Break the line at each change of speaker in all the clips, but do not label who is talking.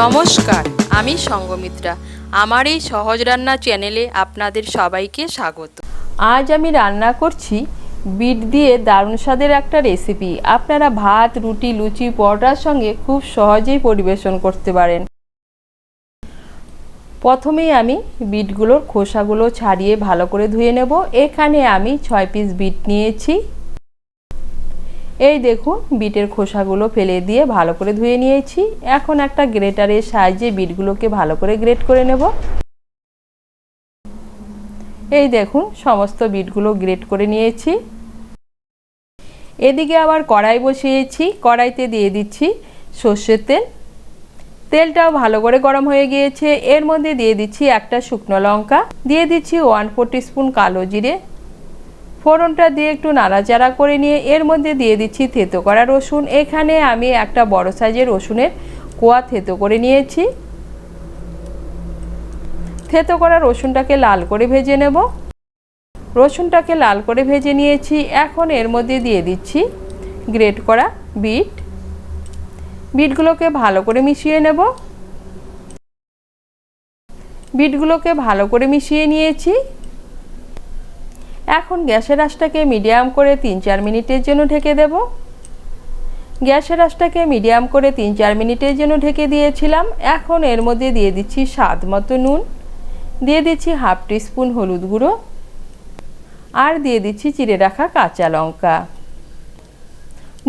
নমস্কার, আমি সঙ্গমিত্রা। আমার এই সহজ রান্না চ্যানেলে আপনাদের সবাইকে স্বাগত। আজ আমি রান্না করছি বিট দিয়ে দারুণ স্বাদের একটা রেসিপি। আপনারা ভাত, রুটি, লুচি, পরোটার সঙ্গে খুব সহজেই পরিবেশন করতে পারেন। প্রথমেই আমি বিটগুলোর খোসাগুলো ছাড়িয়ে ভালো করে ধুয়ে নেব। এখানে আমি ছয় পিস বিট নিয়েছি। এই দেখুন, বিটের খোসাগুলো ফেলে দিয়ে ভালো করে ধুয়ে নিয়েছি। এখন একটা গ্রেটারের সাহায্যে বিটগুলোকে ভালো করে গ্রেট করে নেব। এই দেখুন, সমস্ত বিটগুলো গ্রেট করে নিয়েছি। এদিকে আবার কড়াই বসিয়েছি, কড়াইতে দিয়ে দিচ্ছি সর্ষের তেল। তেলটাও ভালো করে গরম হয়ে গিয়েছে। এর মধ্যে দিয়ে দিচ্ছি একটা শুকনো লঙ্কা। দিয়ে দিচ্ছি ওয়ান ফোর স্পুন কালো জিরে। ফোড়নটা দিয়ে একটু নাড়াচাড়া করে নিয়ে এর মধ্যে দিয়ে দিচ্ছি থেতো করা রসুন। এখানে আমি একটা বড় সাইজের রসুনের কোয়া থেতো করে নিয়েছি। থেতো করা রসুনটাকে লাল করে ভেজে নেব। রসুনটাকে লাল করে ভেজে নিয়েছি। এখন এর মধ্যে দিয়ে দিচ্ছি গ্রেট করা বিট। বিটগুলোকে ভালো করে মিশিয়ে নেব। বিটগুলোকে ভালো করে মিশিয়ে নিয়েছি। এখন গ্যাসের আঁচটাকে মিডিয়াম করে তিন চার মিনিটের জন্য ঢেকে দেব। গ্যাসের আঁচটাকে মিডিয়াম করে তিন চার মিনিটের জন্য ঢেকে দিয়েছিলাম। এখন এর মধ্যে দিয়ে দিচ্ছি স্বাদ মতো নুন। দিয়ে দিচ্ছি হাফ স্পুন হলুদ গুঁড়ো। আর দিয়ে দিচ্ছি চিড়ে রাখা কাঁচা লঙ্কা।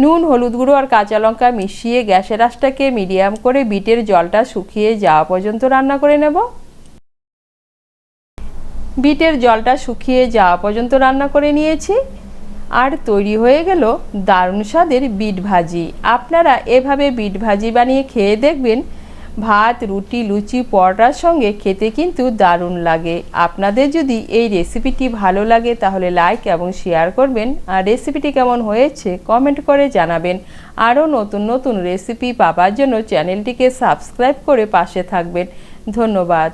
নুন, হলুদ গুঁড়ো আর কাঁচা লঙ্কা মিশিয়ে গ্যাসের আঁচটাকে মিডিয়াম করে বিটের জলটা শুকিয়ে যাওয়া পর্যন্ত রান্না করে নেব। বিটের জলটা শুকিয়ে যাওয়া পর্যন্ত রান্না করে নিয়েছি। আর তৈরি হয়ে গেল দারুণ স্বাদের বিট ভাজি। আপনারা এভাবে বিট ভাজি বানিয়ে খেয়ে দেখবেন, ভাত, রুটি, লুচি, পরোটার সঙ্গে খেতে কিন্তু দারুণ লাগে। আপনাদের যদি এই রেসিপিটি ভালো লাগে তাহলে লাইক এবং শেয়ার করবেন। আর রেসিপিটি কেমন হয়েছে কমেন্ট করে জানাবেন। আরও নতুন নতুন রেসিপি পাবার জন্য চ্যানেলটিকে সাবস্ক্রাইব করে পাশে থাকবেন। ধন্যবাদ।